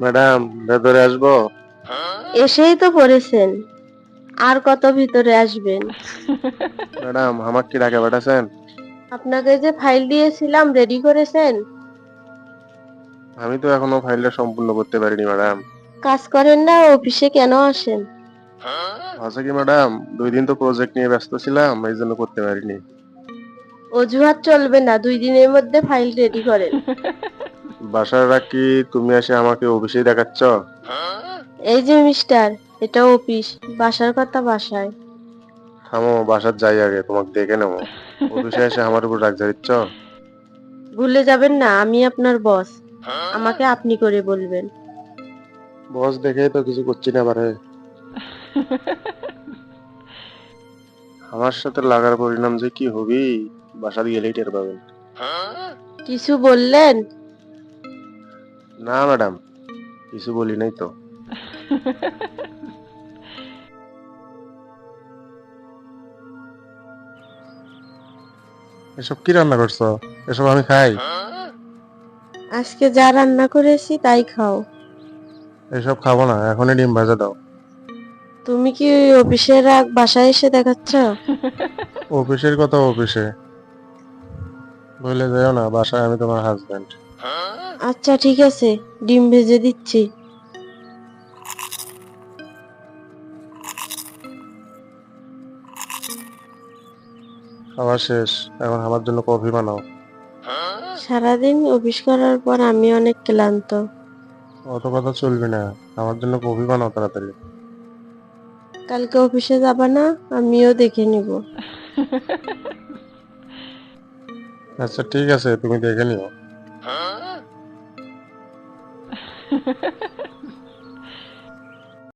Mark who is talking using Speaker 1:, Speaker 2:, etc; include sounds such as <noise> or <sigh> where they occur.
Speaker 1: Madam ভেতরে আসব?
Speaker 2: এসেই তো পড়েছেন। আর কত ভিতরে আসবেন?
Speaker 1: ম্যাডাম আমাকে কি ডাকে পাঠাছেন
Speaker 2: আপনাকে যে ফাইল দিয়েছিলাম রেডি করেছেন?
Speaker 1: আমি তো এখনও ফাইলটা সম্পূর্ণ করতে পারিনি ম্যাডাম।
Speaker 2: কাজ করেন না অফিসে কেন আসেন?
Speaker 1: আছে কি ম্যাডাম? দুই দিন তো প্রজেক্ট নিয়ে ব্যস্ত ছিলাম এই জন্য করতে পারিনি।
Speaker 2: অজুহাত চলবে না দুই দিনের মধ্যে ফাইল রেডি করেন।
Speaker 1: বাসার রাখি তুমি এসে আমাকে অফিসেই দেখাচ্ছ?
Speaker 2: এই যে মিস্টার এটা অফিস বাসার কথা বাসায়।
Speaker 1: থামো বাসার যাই আগে তোমাকে দেখে নেব। অফিসে এসে আমার উপর রাগ ঝাড়িচ্ছ?
Speaker 2: ভুলে যাবেন না আমি আপনার বস। আমাকে আপনি করে বলবেন।
Speaker 1: বস দেখে তো কিছু করছি না পারে আমার সাথে লাগার পরিণাম যে কি হবি বাসার গেলেই টের পাবেন।
Speaker 2: কিছু বললেন?
Speaker 1: না ম্যাডাম কিছু বলি নাই তো। এসব কি রান্না করছ? এসব আমি খাই।
Speaker 2: আজকে যা রান্না করেছি তাই খাও।
Speaker 1: এসব খাব না এখনই ডিম ভাজা দাও।
Speaker 2: তুমি কি অফিসের রাগ বাসায় এসে দেখাচ্ছ?
Speaker 1: অফিসের কথা অফিসে। বলে যাও না বাসায় আমি তোমার হাজবেন্ড
Speaker 2: আচ্ছা ঠিক আছে। ডিম ভেজে দিচ্ছি।
Speaker 1: খাওয়া শেষ। এখন আমার জন্য কফি বানাও।
Speaker 2: সারাদিন অফিস করার পর আমি অনেক ক্লান্ত।
Speaker 1: অত কথা চলবে না। আমার জন্য কফি বানাও তাড়াতাড়ি।
Speaker 2: কালকে অফিসে যাবা না আমিও দেখে নিব।
Speaker 1: আচ্ছা ঠিক আছে তুমি দেখে নিও। Huh? <laughs>